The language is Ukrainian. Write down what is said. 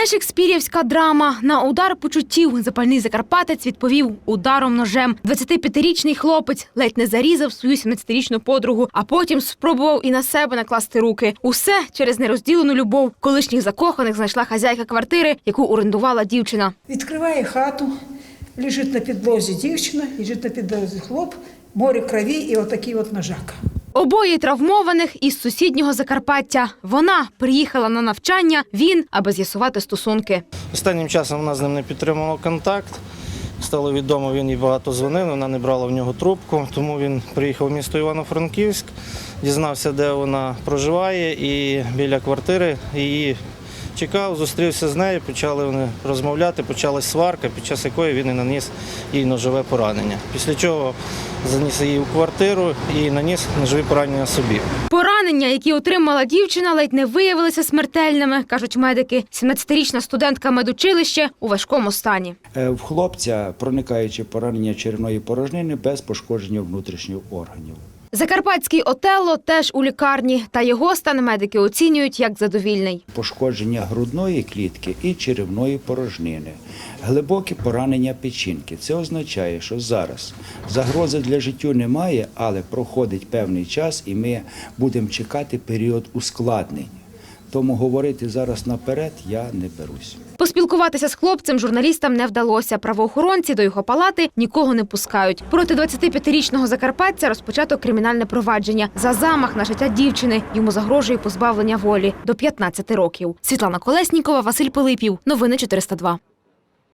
Не шекспірівська драма. На удар почуттів запальний закарпатець відповів ударом ножем. 25-річний хлопець ледь не зарізав свою 17-річну подругу, а потім спробував і на себе накласти руки. Усе через нерозділену любов. Колишніх закоханих знайшла хазяйка квартири, яку орендувала дівчина. Відкриває хату, лежить на підлозі дівчина, лежить на підлозі хлоп, море крові і отакий от ножак. Обоє травмованих із сусіднього Закарпаття. Вона приїхала на навчання, він, аби з'ясувати стосунки. Останнім часом вона з ним не підтримувала контакт. Стало відомо, він їй багато дзвонив, вона не брала в нього трубку, тому він приїхав в місто Івано-Франківськ, дізнався, де вона проживає, і біля квартири її чекав, зустрівся з нею, почали вони розмовляти, почалась сварка, під час якої він і наніс їй ножове поранення. Після чого заніс її у квартиру і наніс ножові поранення собі. Поранення, які отримала дівчина, ледь не виявилися смертельними, кажуть медики. 17-річна студентка медучилища у важкому стані. Е, В хлопця проникаюче поранення черевної порожнини без пошкодження внутрішніх органів. Закарпатський Отелло теж у лікарні, та його стан медики оцінюють як задовільний. Пошкодження грудної клітки і черевної порожнини, глибокі поранення печінки. Це означає, що зараз загрози для життю немає, але проходить певний час, і ми будемо чекати період ускладнень. Тому говорити зараз наперед я не берусь. Поспілкуватися з хлопцем журналістам не вдалося. Правоохоронці до його палати нікого не пускають. Проти 25-річного закарпатця розпочато кримінальне провадження за замах на життя дівчини. Йому загрожує позбавлення волі до 15 років. Світлана Колеснікова, Василь Пилипів. Новини 402.